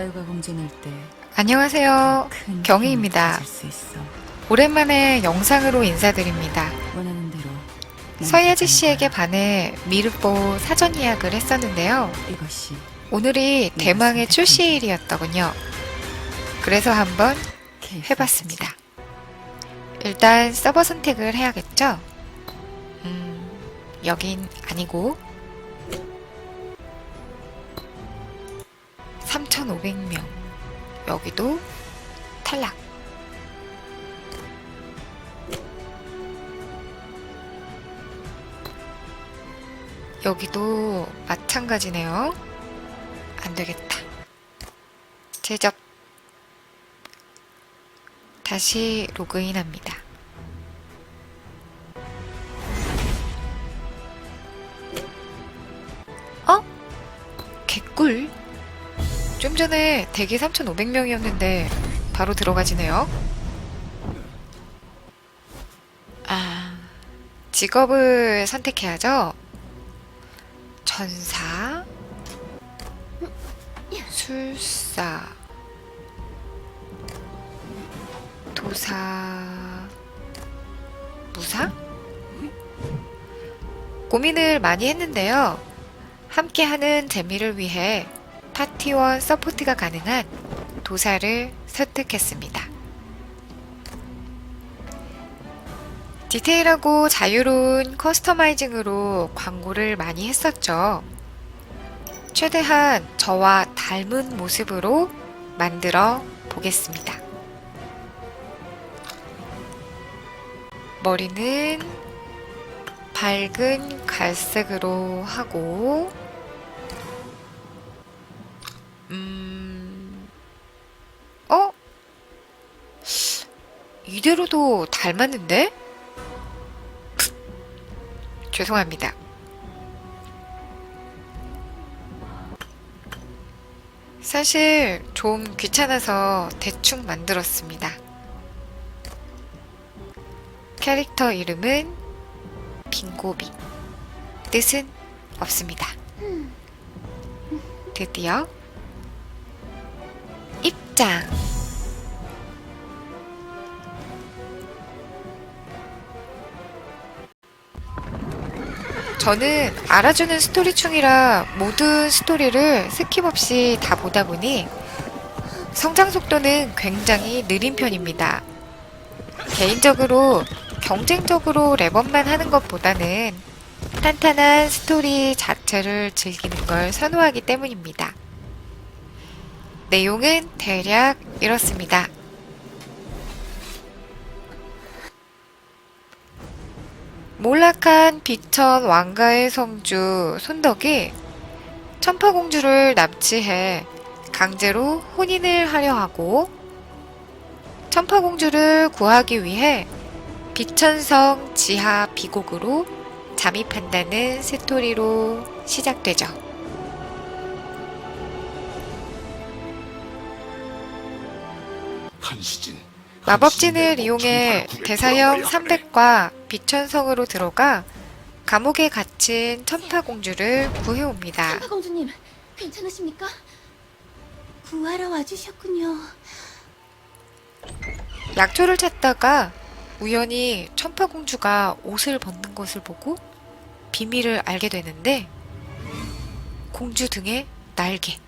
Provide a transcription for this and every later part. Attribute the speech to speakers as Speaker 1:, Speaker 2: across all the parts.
Speaker 1: 자유가 공존할 때
Speaker 2: 안녕하세요.
Speaker 1: 큰
Speaker 2: 경희입니다.
Speaker 1: 힘을 가질 수 있어.
Speaker 2: 오랜만에 영상으로 인사드립니다.
Speaker 1: 원하는 대로 난
Speaker 2: 서예지 씨에게. 반해 미륵보 사전 예약을 했었는데요.
Speaker 1: 이것이
Speaker 2: 오늘이
Speaker 1: 네,
Speaker 2: 대망의 출시일이었더군요. 그래서 한번 해봤습니다. 일단 서버 선택을 해야겠죠? 음, 여긴 아니고 3,500명 여기도 탈락 여기도 마찬가지네요. 안 되겠다. 제접 다시 로그인합니다. 어? 개꿀? 좀 전에 대기 3,500명이었는데 바로 들어가지네요. 아, 직업을 선택해야죠. 전사, 술사, 도사, 무사? 고민을 많이 했는데요. 함께하는 재미를 위해 파티원 서포트가 가능한 도사를 선택했습니다. 디테일하고 자유로운 커스터마이징으로 광고를 많이 했었죠. 최대한 저와 닮은 모습으로 만들어 보겠습니다. 머리는 밝은 갈색으로 하고, 음, 어? 이대로도 닮았는데? 죄송합니다. 사실 좀 귀찮아서 대충 만들었습니다. 캐릭터 이름은 빙고비. 뜻은 없습니다. 드디어 입장. 저는 알아주는 스토리충이라 모든 스토리를 스킵 없이 다 보다 보니 성장 속도는 굉장히 느린 편입니다. 개인적으로 경쟁적으로 랩업만 하는 것보다는 탄탄한 스토리 자체를 즐기는 걸 선호하기 때문입니다. 내용은 대략 이렇습니다. 몰락한 비천 왕가의 성주 손덕이 천파공주를 납치해 강제로 혼인을 하려 하고 천파공주를 구하기 위해 비천성 지하 비곡으로 잠입한다는 스토리로 시작되죠. 마법진을 이용해 대사형 300과 비천성으로 들어가 감옥에 갇힌 천파공주를 구해옵니다.
Speaker 3: 천파공주님, 괜찮으십니까? 구하러 와주셨군요.
Speaker 2: 약초를 찾다가 우연히 천파공주가 옷을 벗는 것을 보고 비밀을 알게 되는데 공주 등에 날개.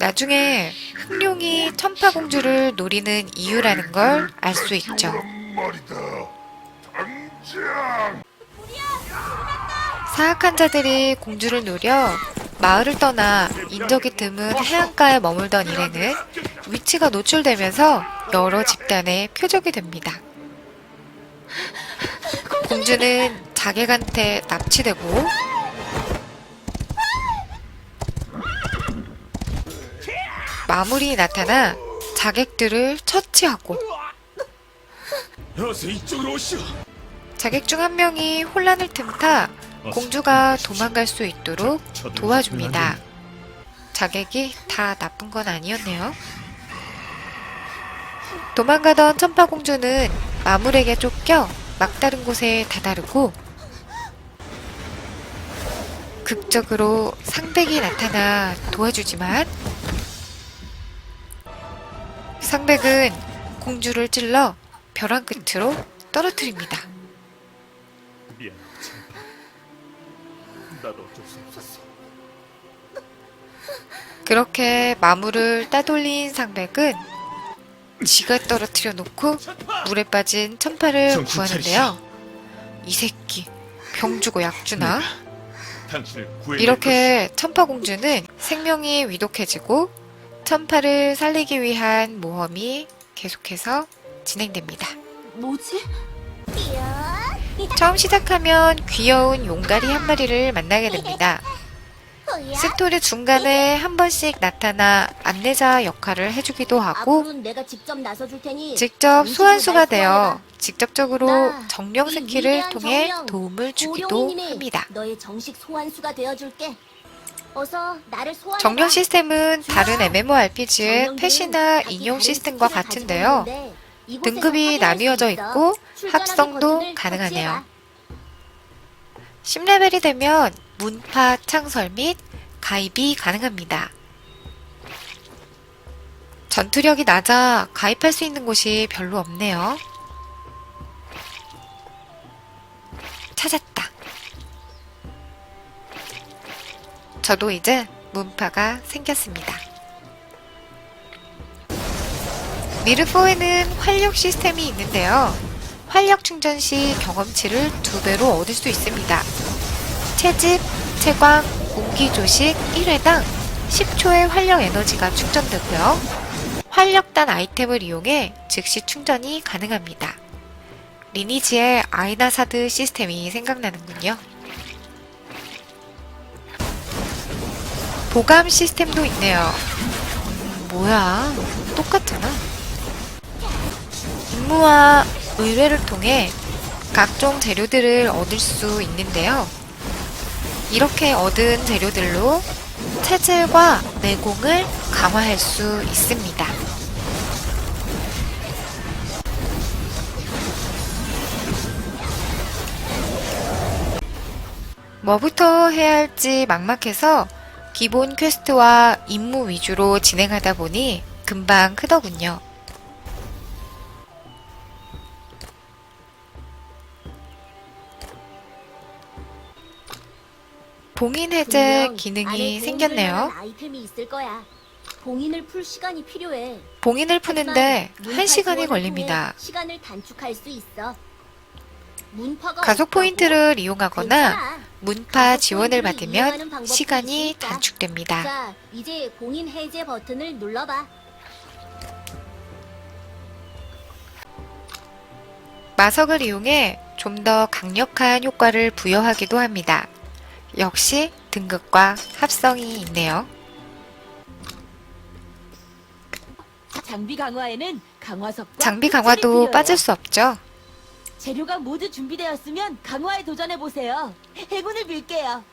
Speaker 2: 나중에 흑룡이 천파공주를 노리는 이유라는 걸 알 수 있죠. 사악한 자들이 공주를 노려 마을을 떠나 인적이 드문 해안가에 머물던 일에는 위치가 노출되면서 여러 집단의 표적이 됩니다. 공주는 자객한테 납치되고 마물이 나타나 자객들을 처치하고. 자객 중 한 명이 혼란을 틈타 공주가 도망갈 수 있도록 도와줍니다. 자객이 다 나쁜 건 아니었네요. 도망가던 천파공주는 마물에게 쫓겨 막다른 곳에 다다르고 극적으로 상백이 나타나 도와주지만 상백은 공주를 찔러 벼랑 끝으로 떨어뜨립니다.
Speaker 4: 미안하다. 나도 어쩔 수 없었어.
Speaker 2: 그렇게 마물을 따돌린 상백은 지가 떨어뜨려 놓고 물에 빠진 천파를
Speaker 4: 정신
Speaker 2: 구하는데요. 이 새끼 병 주고 약 주나?
Speaker 4: 당신을 구해.
Speaker 2: 이렇게 천파공주는 생명이 위독해지고 천파를 살리기 위한 모험이 계속해서 진행됩니다.
Speaker 3: 뭐지?
Speaker 2: 처음 시작하면 귀여운 용가리 한 마리를 만나게 됩니다. 스토리 중간에 한 번씩 나타나 안내자 역할을 해주기도 하고
Speaker 3: 직접
Speaker 2: 소환수가
Speaker 3: 날
Speaker 2: 되어. 직접적으로
Speaker 3: 나
Speaker 2: 정령
Speaker 3: 이
Speaker 2: 스킬을 통해 도움을 주기도 합니다.
Speaker 3: 나를.
Speaker 2: 정령 시스템은 다른. MMORPG의
Speaker 3: 자기
Speaker 2: 인용 시스템과 같은데요. 등급이 나뉘어져. 있고 합성도 가능하네요.
Speaker 3: 터치해봐.
Speaker 2: 10레벨이 되면 문파 창설 및 가입이 가능합니다. 전투력이 낮아 가입할 수 있는 곳이 별로 없네요. 찾았다. 저도 이제 문파가 생겼습니다. 미르4에는 활력 시스템이 있는데요. 활력 충전 시 경험치를 두 배로 얻을 수 있습니다. 채집, 채광, 공기 조식 1회당 10초의 활력 에너지가 충전되고요. 활력단 아이템을 이용해 즉시 충전이 가능합니다. 리니지의 아이나사드 시스템이 생각나는군요. 보감 시스템도 있네요. 음, 뭐야, 똑같잖아. 임무와 의뢰를 통해 각종 재료들을 얻을 수 있는데요. 이렇게 얻은 재료들로 체질과 내공을 강화할 수 있습니다. 뭐부터 해야 할지 막막해서 기본 퀘스트와 임무 위주로 진행하다 보니 금방 크더군요. 봉인 해제 기능이 생겼네요.
Speaker 3: 봉인을 풀 시간이 필요해.
Speaker 2: 봉인을 푸는데
Speaker 3: 하지만
Speaker 2: 1시간이
Speaker 3: 문파
Speaker 2: 걸립니다.
Speaker 3: 시간을 단축할 수 있어.
Speaker 2: 가속? 포인트를 이용하거나. 문파 지원을 받으면 시간이. 단축됩니다.
Speaker 3: 자, 이제 봉인 해제 버튼을 눌러봐.
Speaker 2: 마석을 이용해 좀 더 강력한 효과를 부여하기도 합니다. 역시 등급과 합성이 있네요.
Speaker 5: 장비 강화에는 강화석과
Speaker 2: 장비 강화도. 빠질 수 없죠.
Speaker 5: 재료가 모두 준비되었으면 강화에 도전해 보세요. 행운을 빌게요.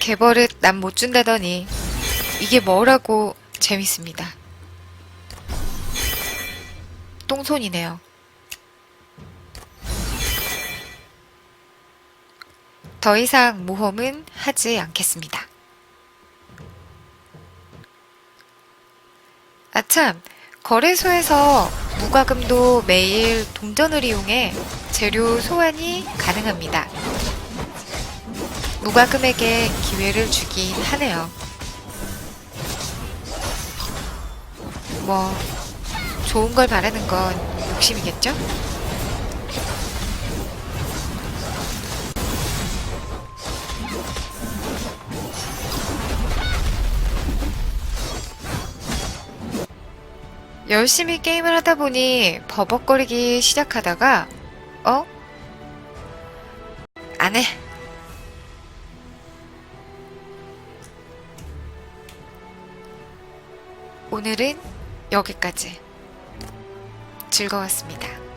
Speaker 2: 개버릇 난 못 준다더니 이게 뭐라고 재밌습니다. 똥손이네요. 더 이상 모험은 하지 않겠습니다. 아 참, 거래소에서 무과금도 매일 동전을 이용해 재료 소환이 가능합니다. 무과금에게 기회를 주긴 하네요. 뭐, 좋은 걸 바라는 건 욕심이겠죠? 열심히 게임을 하다 보니 버벅거리기 시작하다가, 어? 안 해. 오늘은 여기까지. 즐거웠습니다.